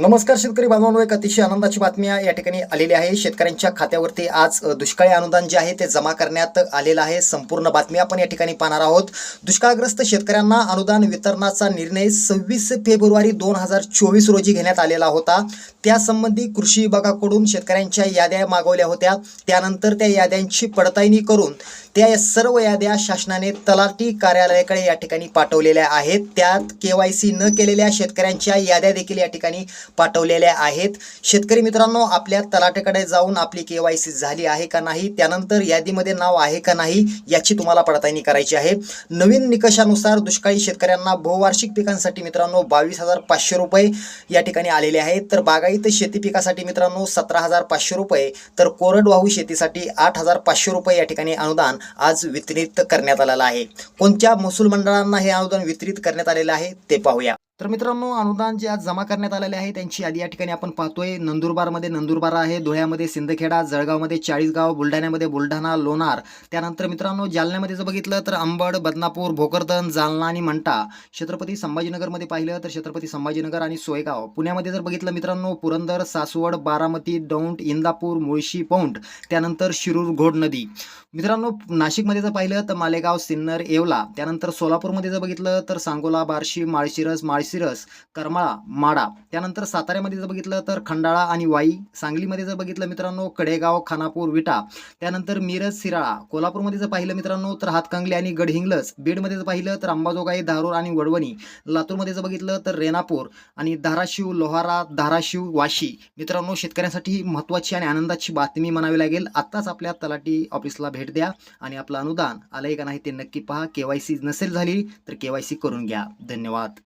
नमस्कार शेतकरी बांधवांनो एक अतिशय आनंदाची बातमी या ठिकाणी आलेली आहे. शेतकऱ्यांच्या खात्यावरती आज दुष्काळी अनुदान जे आहे ते जमा करण्यात आलेलं आहे. संपूर्ण बातमी आपण या ठिकाणी पाहणार आहोत. दुष्काळग्रस्त शेतकऱ्यांना अनुदान वितरणाचा निर्णय सव्वीस फेब्रुवारी दोन हजार चोवीस रोजी घेण्यात आलेला होता. त्यासंबंधी कृषी विभागाकडून शेतकऱ्यांच्या याद्या मागवल्या होत्या. त्यानंतर त्या याद्यांची पडताळणी करून त्या सर्व याद्या शासनाने तलाठी कार्यालयाकडे या ठिकाणी पाठवलेल्या आहेत. त्यात के वाय सी न केलेल्या शेतकऱ्यांच्या याद्या देखील या ठिकाणी पाठवलेल्या आहेत. शेतकरी मित्रांनो आपल्या तलाट्याकडे जाऊन आपली के वाय सी झाली आहे का नाही त्यानंतर यादीमध्ये नाव आहे का नाही याची तुम्हाला पडताळणी करायची आहे. नवीन निकषानुसार दुष्काळी शेतकऱ्यांना बहुवार्षिक पिकांसाठी मित्रांनो बावीस हजार पाचशे रुपये या ठिकाणी आलेले आहेत. तर बागायत शेती पिकासाठी मित्रांनो सतरा हजार पाचशे रुपये. तर कोरडवाहू शेतीसाठी आठ हजार पाचशे रुपये या ठिकाणी अनुदान आज वितरित करण्यात आलेलं आहे. कोणत्या महसूल मंडळांना हे अनुदान वितरित करण्यात आलेलं आहे ते पाहूया. तर मित्रांनो अनुदान जे आज जमा करण्यात आलेले आहे त्यांची यादी या ठिकाणी आपण पाहतोय. नंदुरबारमध्ये नंदुरबार आहे धुळ्यामध्ये सिंदखेडा जळगावमध्ये चाळीसगाव बुलढाण्यामध्ये बुलढाणा लोणार. त्यानंतर मित्रांनो जालन्यामध्ये जर बघितलं तर अंबड बदनापूर भोकरदन जालना आणि मंटा. छत्रपती संभाजीनगरमध्ये पाहिलं तर छत्रपती संभाजीनगर आणि सोयगाव. पुण्यामध्ये जर बघितलं मित्रांनो पुरंदर सासवड बारामती दौंड इंदापूर मुळशी पौंड. त्यानंतर शिरूर घोड नदी. मित्रांनो नाशिकमध्ये जर पाहिलं तर मालेगाव सिन्नर येवला. त्यानंतर सोलापूरमध्ये जर बघितलं तर सांगोला बार्शी माळशिरस माळशिरस करमाळा माडा. त्यानंतर साताऱ्यामध्ये जर बघितलं तर खंडाळा आणि वाई. सांगलीमध्ये जर बघितलं मित्रांनो कडेगाव खानापूर विटा. त्यानंतर मिरज सिराळा कोल्हापूरमध्ये जर पाहिलं मित्रांनो तर हातकंगले आणि गडहिंग्लज. बीडमध्ये जर पाहिलं तर अंबाजोगाई धारूर आणि वडवणी. लातूरमध्ये जर बघितलं तर रेणापूर आणि धाराशिव लोहारा धाराशिव वाशी. मित्रांनो शेतकऱ्यांसाठी ही महत्त्वाची आणि आनंदाची बातमी म्हणावी लागेल. आत्ताच आपल्या तलाठी ऑफिसला भेट द्या आणि आपलं अनुदान आलंय का नाही ते नक्की पहा. केवायसी नसेल झाली तर केवायसी करून घ्या. धन्यवाद.